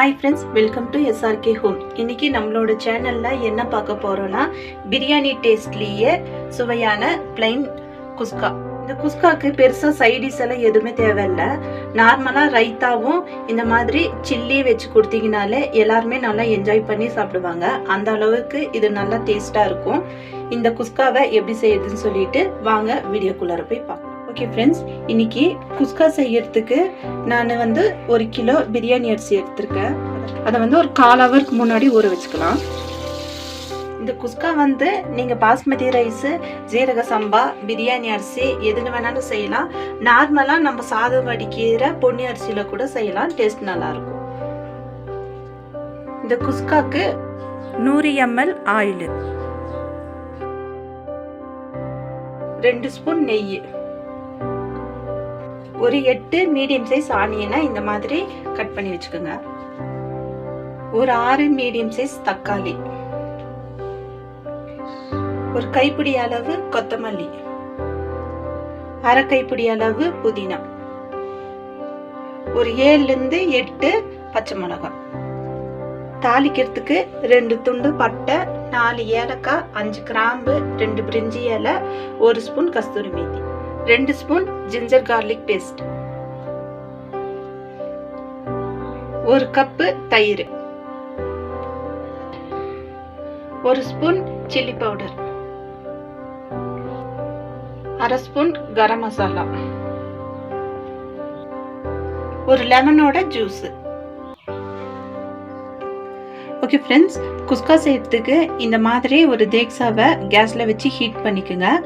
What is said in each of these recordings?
Hi friends welcome to SRK home இன்னைக்கு நம்மளோட சேனலில் என்ன பார்க்க போகிறோன்னா பிரியாணி டேஸ்ட்லேயே சுவையான பிளைன் குஸ்கா. இந்த குஸ்காக்கு பெருசாக சைடிஸ் எல்லாம் எதுவுமே தேவையில்ல. நார்மலாக ரைத்தாவும் இந்த மாதிரி சில்லி வச்சு கொடுத்தீங்கனாலே எல்லாருமே நல்லா என்ஜாய் பண்ணி சாப்பிடுவாங்க. அந்த அளவுக்கு இது நல்லா டேஸ்ட்டாக இருக்கும். இந்த குஸ்காவை எப்படி செய்யறதுன்னு சொல்லிட்டு வாங்க வீடியோக்குள்ளார போய் பார்க்கலாம் ஓகே ஃப்ரெண்ட்ஸ் இன்னைக்கு குஸ்கா செய்யறதுக்கு நான் வந்து ஒரு கிலோ பிரியாணி அரிசி எடுத்திருக்கேன். அதை வந்து ஒரு கால் ஹவருக்கு முன்னாடி ஊற வச்சுக்கலாம். இந்த குஸ்கா வந்து நீங்கள் பாஸ்மதி ரைஸு ஜீரக சம்பா பிரியாணி அரிசி எதுன்னு வேணாலும் செய்யலாம். நார்மலாக நம்ம சாதம் வடிக்கிற பொன்னி அரிசியில் கூட செய்யலாம். டேஸ்ட் நல்லாயிருக்கும். இந்த குஸ்காக்கு நூறு எம்எல் ஆயில் ரெண்டு ஸ்பூன் நெய். ஒரு எட்டு மீடியம் சைஸ் ஆனியனை இந்த மாதிரி கட் பண்ணி வச்சுக்கோங்க. ஒரு ஆறு மீடியம் சைஸ் தக்காளி. ஒரு கைப்பிடி அளவு கொத்தமல்லி. அரை கைப்பிடி அளவு புதினா. ஒரு ஏழுலேருந்து எட்டு பச்சை மிளகாய். தாளிக்கிறதுக்கு ரெண்டு துண்டு பட்டை நாலு ஏலக்காய் அஞ்சு கிராம்பு ரெண்டு பிரிஞ்சி இலை ஒரு ஸ்பூன் கஸ்தூரி மேத்தி. ரெண்டு ஸ்பூன் ஜிஞ்சர் கார்லிக் பேஸ்ட். ஒரு கப்பு தயிர். ஒரு ஸ்பூன் சில்லி பவுடர். அரை ஸ்பூன் கரம் மசாலா. ஒரு லெமனோட ஜூஸ். ஓகே ஃப்ரெண்ட்ஸ் குஸ்கா செய்யறதுக்கு இந்த மாதிரி ஒரு தேக்ஸாவை கேஸில் வச்சு ஹீட் பண்ணிக்கோங்க.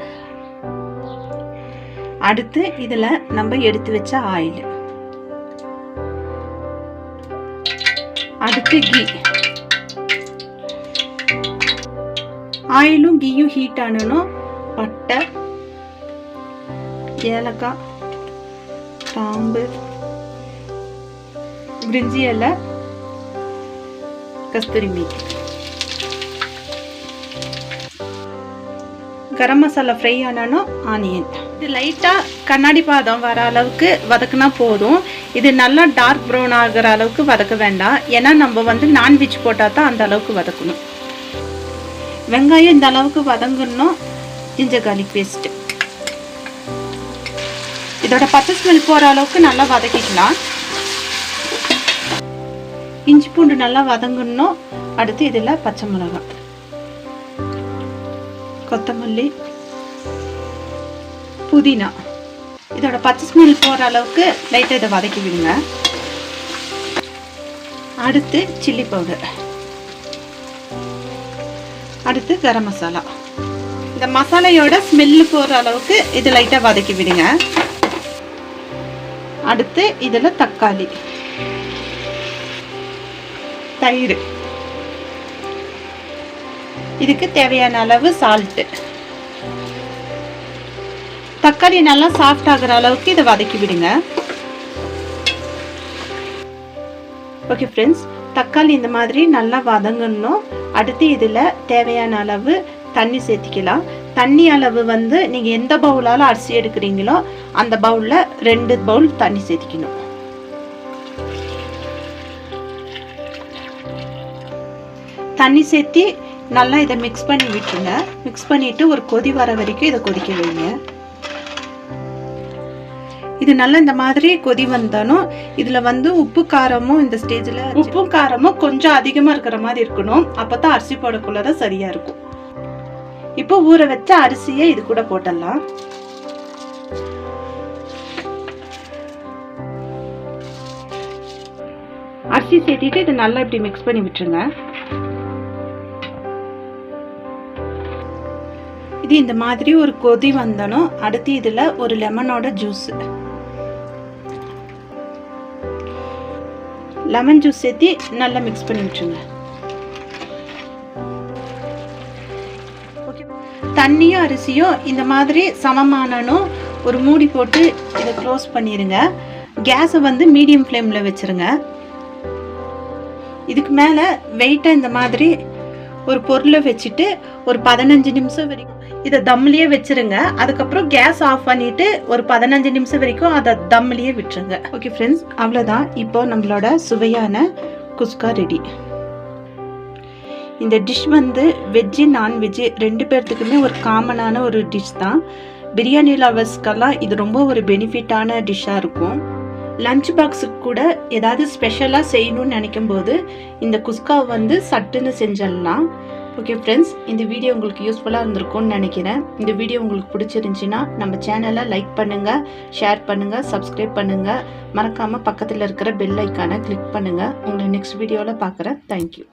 அடுத்து இதில் நம்ம எடுத்து வச்ச ஆயில் அடுத்து கீ ஆயிலும் கீயும் ஹீட் ஆனணும் பட்டை ஏலக்காய் பாம்பு பிரிஞ்சி இலை கஸ்தூரி மீன். கரம் மசாலா ஃப்ரை ஆனாலும் ஆனியன் இது லைட்டாக கண்ணாடி பாதம் வர அளவுக்கு வதக்குனா போதும். இது நல்லா டார்க் ப்ரௌன் ஆகிற அளவுக்கு வதக்க வேண்டாம். ஏன்னா நம்ம வந்து நான்வெஜ் போட்டால் தான் அந்த அளவுக்கு வதக்கணும். வெங்காயம் இந்த அளவுக்கு வதங்கணும். ஜிஞ்சர் கார்லிக் பேஸ்ட்டு இதோட பச்சை ஸ்மெல் போகிற அளவுக்கு நல்லா வதக்கிக்கலாம். இஞ்சி பூண்டு நல்லா வதங்கணும். அடுத்து இதில் பச்சை மிளகாய். கொத்தமல்லி. புதினா. இதோட பச்சை ஸ்மெல் போகிற அளவுக்கு லைட்டாக இதை வதக்கி விடுங்க. அடுத்து சில்லி பவுடர் அடுத்து கரம் மசாலா. இந்த மசாலையோட ஸ்மெல்லு போகிற அளவுக்கு இது லைட்டாக வதக்கி விடுங்க. அடுத்து இதில் தக்காளி. தயிர். இதுக்கு தேவையான அளவு சால்ட்டு தக்காளி நல்லா சாஃப்ட் ஆகுற அளவுக்கு இதை வதக்கி விடுங்க. ஓகே ஃப்ரெண்ட்ஸ் தக்காளி இந்த மாதிரி நல்லா வதங்கணும். அடுத்து இதில் தேவையான அளவு தண்ணி சேர்த்திக்கலாம். தண்ணி அளவு வந்து நீங்கள் எந்த பவுலால் அரிசி எடுக்கிறீங்களோ அந்த பவுலில் ரெண்டு பவுல் தண்ணி சேர்த்திக்கணும். தண்ணி சேர்த்தி நல்லா இதை மிக்ஸ் பண்ணி விட்டுருங்க. மிக்ஸ் பண்ணிவிட்டு ஒரு கொதி வர வரைக்கும் இதை கொதிக்க வைங்க. இது நல்லா இந்த மாதிரி கொதி வந்தாலும் இதுல வந்து உப்பு காரமும் இந்த ஸ்டேஜ்ல உப்பும் காரமும் கொஞ்சம் அதிகமா இருக்கிற மாதிரி இருக்கணும். அப்பதான் அரிசி போடக்குள்ளதான் சரியா இருக்கும். இப்போ ஊற வச்ச அரிசியை இது கூட போட்டுடலாம். அரிசி சேர்த்திட்டு இது நல்லா இப்படி மிக்ஸ் பண்ணி விட்டுருங்க. இது இந்த மாதிரி ஒரு கொதி வந்தனும் அடுத்து இதில் ஒரு லெமனோட ஜூஸ் லெமன் ஜூஸ் சேர்த்து நல்லா மிக்ஸ் பண்ணி விட்டுருங்க. தண்ணியும் அரிசியும் இந்த மாதிரி சமமானனும் ஒரு மூடி போட்டு இதை க்ளோஸ் பண்ணிடுங்க கேஸை வந்து மீடியம் ஃப்ளேமில் வச்சுருங்க. இதுக்கு மேலே வெயிட்டாக இந்த மாதிரி ஒரு பொருளை வச்சுட்டு ஒரு பதினஞ்சு நிமிஷம் வரைக்கும் இதை தம்லேயே வச்சிருங்க. அதுக்கப்புறம் கேஸ் ஆஃப் பண்ணிட்டு ஒரு பதினஞ்சு நிமிஷம் வரைக்கும் அதை தம்லேயே விட்டுருங்க. ஓகே ஃப்ரெண்ட்ஸ் அவ்வளோதான் இப்போ நம்மளோட சுவையான குஸ்கா ரெடி இந்த டிஷ் வந்து வெஜ்ஜு நான்வெஜ்ஜு ரெண்டு பேர்த்துக்குமே ஒரு காமனான ஒரு டிஷ் தான். பிரியாணி லவர்ஸ்க்கெல்லாம் இது ரொம்ப ஒரு பெனிஃபிட்டான டிஷ்ஷாக இருக்கும். லஞ்ச் பாக்ஸுக்கு கூட ஏதாவது ஸ்பெஷலாக செய்யணும்னு நினைக்கும் போது இந்த குஸ்கா வந்து சட்டுன்னு செஞ்சிடலாம். ஓகே ஃப்ரெண்ட்ஸ் இந்த வீடியோ உங்களுக்கு யூஸ்ஃபுல்லாக இருந்திருக்கும்னு நினைக்கிறேன். இந்த வீடியோ உங்களுக்கு பிடிச்சிருந்துச்சின்னா நம்ம சேனலை லைக் பண்ணுங்கள் ஷேர் பண்ணுங்கள் சப்ஸ்கிரைப் பண்ணுங்கள் மறக்காமல் பக்கத்தில் இருக்கிற பெல் ஐக்கானை கிளிக் பண்ணுங்கள் உங்களை நெக்ஸ்ட் வீடியோவில் பார்க்குறேன். தேங்க்யூ